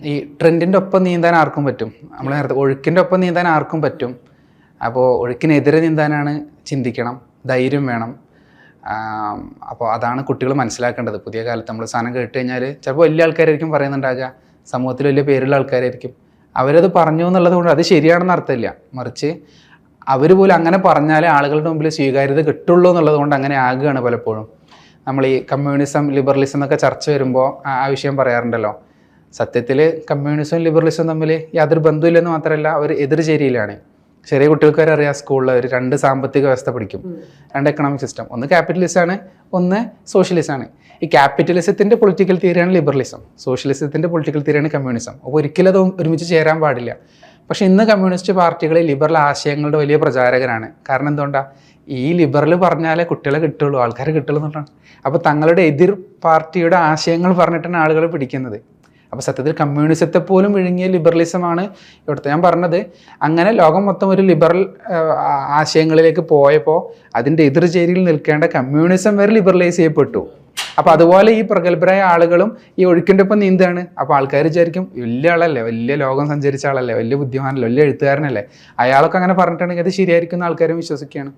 ഈ ട്രെൻഡിന്റെ ഒപ്പം നീന്താൻ ആർക്കും പറ്റും. നമ്മൾ നേരത്തെ ഒഴുക്കിന്റെ ഒപ്പം നീന്താൻ ആർക്കും പറ്റും. അപ്പോൾ ഒഴുക്കിനെതിരെ നീന്താനാണ് ചിന്തിക്കണം. ധൈര്യം വേണം. അപ്പോൾ അതാണ് കുട്ടികൾ മനസ്സിലാക്കേണ്ടത്. പുതിയ കാലത്ത് നമ്മൾ സാധനം കേട്ട് കഴിഞ്ഞാൽ ചിലപ്പോൾ വലിയ ആൾക്കാരായിരിക്കും പറയുന്നുണ്ടാകുക സമൂഹത്തിൽ വലിയ പേരുള്ള ആൾക്കാരായിരിക്കും. അവരത് പറഞ്ഞു എന്നുള്ളത് കൊണ്ട് അത് ശരിയാണെന്ന് അർത്ഥമില്ല. മറിച്ച് അവർ പോലും അങ്ങനെ പറഞ്ഞാലേ ആളുകളുടെ മുമ്പിൽ സ്വീകാര്യത കിട്ടുള്ളൂ എന്നുള്ളത് കൊണ്ട് അങ്ങനെ ആകുകയാണ് പലപ്പോഴും. നമ്മൾ ഈ കമ്മ്യൂണിസം ലിബറലിസം എന്നൊക്കെ ചർച്ച വരുമ്പോൾ ആ വിഷയം പറയാറുണ്ടല്ലോ. സത്യത്തിൽ കമ്മ്യൂണിസവും ലിബറലിസവും തമ്മിൽ യാതൊരു ബന്ധമില്ലെന്ന് മാത്രമല്ല അവർ എതിർചേരിയിലാണ്. ചെറിയ കുട്ടികൾക്കാർ അറിയാം സ്കൂളിൽ ഒരു രണ്ട് സാമ്പത്തിക വ്യവസ്ഥ പഠിക്കും. രണ്ട് എക്കണോമിക് സിസ്റ്റം ഒന്ന് ക്യാപിറ്റലിസ്റ്റ് ആണ് ഒന്ന് സോഷ്യലിസ്റ്റ് ആണ്. ഈ ക്യാപിറ്റലിസത്തിന്റെ പൊളിറ്റിക്കൽ തിയറിയാണ് ലിബറലിസം. സോഷ്യലിസത്തിന്റെ പൊളിറ്റിക്കൽ തിയറിയാണ് കമ്മ്യൂണിസം. അപ്പോൾ ഒരിക്കലും അത് ഒരുമിച്ച് ചേരാൻ പാടില്ല. പക്ഷെ ഇന്ന് കമ്മ്യൂണിസ്റ്റ് പാർട്ടികൾ ലിബറൽ ആശയങ്ങളുടെ വലിയ പ്രചാരകരാണ്. കാരണം എന്തുകൊണ്ടാണ് ഈ ലിബറൽ പറഞ്ഞാലേ കുട്ടികളെ കിട്ടുള്ളൂ ആൾക്കാരെ കിട്ടുള്ളൂ എന്നുള്ളതാണ്. അപ്പോൾ തങ്ങളുടെ എതിർ പാർട്ടിയുടെ ആശയങ്ങൾ പറഞ്ഞിട്ടാണ് ആളുകൾ പിടിക്കുന്നത്. അപ്പോൾ സത്യത്തിൽ കമ്മ്യൂണിസത്തെ പോലും വിഴുങ്ങിയ ലിബറലിസമാണ് ഇവിടുത്തെ ഞാൻ പറഞ്ഞത്. അങ്ങനെ ലോകം മൊത്തം ഒരു ലിബറൽ ആശയങ്ങളിലേക്ക് പോയപ്പോൾ അതിന്റെ എതിർചേരിയിൽ നിൽക്കേണ്ട കമ്മ്യൂണിസം വരെ ലിബറലൈസ് ചെയ്യപ്പെട്ടു. അപ്പോൾ അതുപോലെ ഈ പ്രഗത്ഭരായ ആളുകളും ഈ ഒഴുക്കിന്റെ ഒപ്പം നീന്താണ് അപ്പോൾ ആൾക്കാർ വിചാരിക്കും വലിയ ആളല്ലേ വലിയ ലോകം സഞ്ചരിച്ച ആളല്ലേ വലിയ ബുദ്ധിമാനല്ലേ വലിയ എഴുത്തുകാരനല്ലേ? അയാളൊക്കെ അങ്ങനെ പറഞ്ഞിട്ടുണ്ടെങ്കിൽ അത് ശരിയായിരിക്കും എന്ന് ആൾക്കാരും വിശ്വസിക്കുകയാണ്.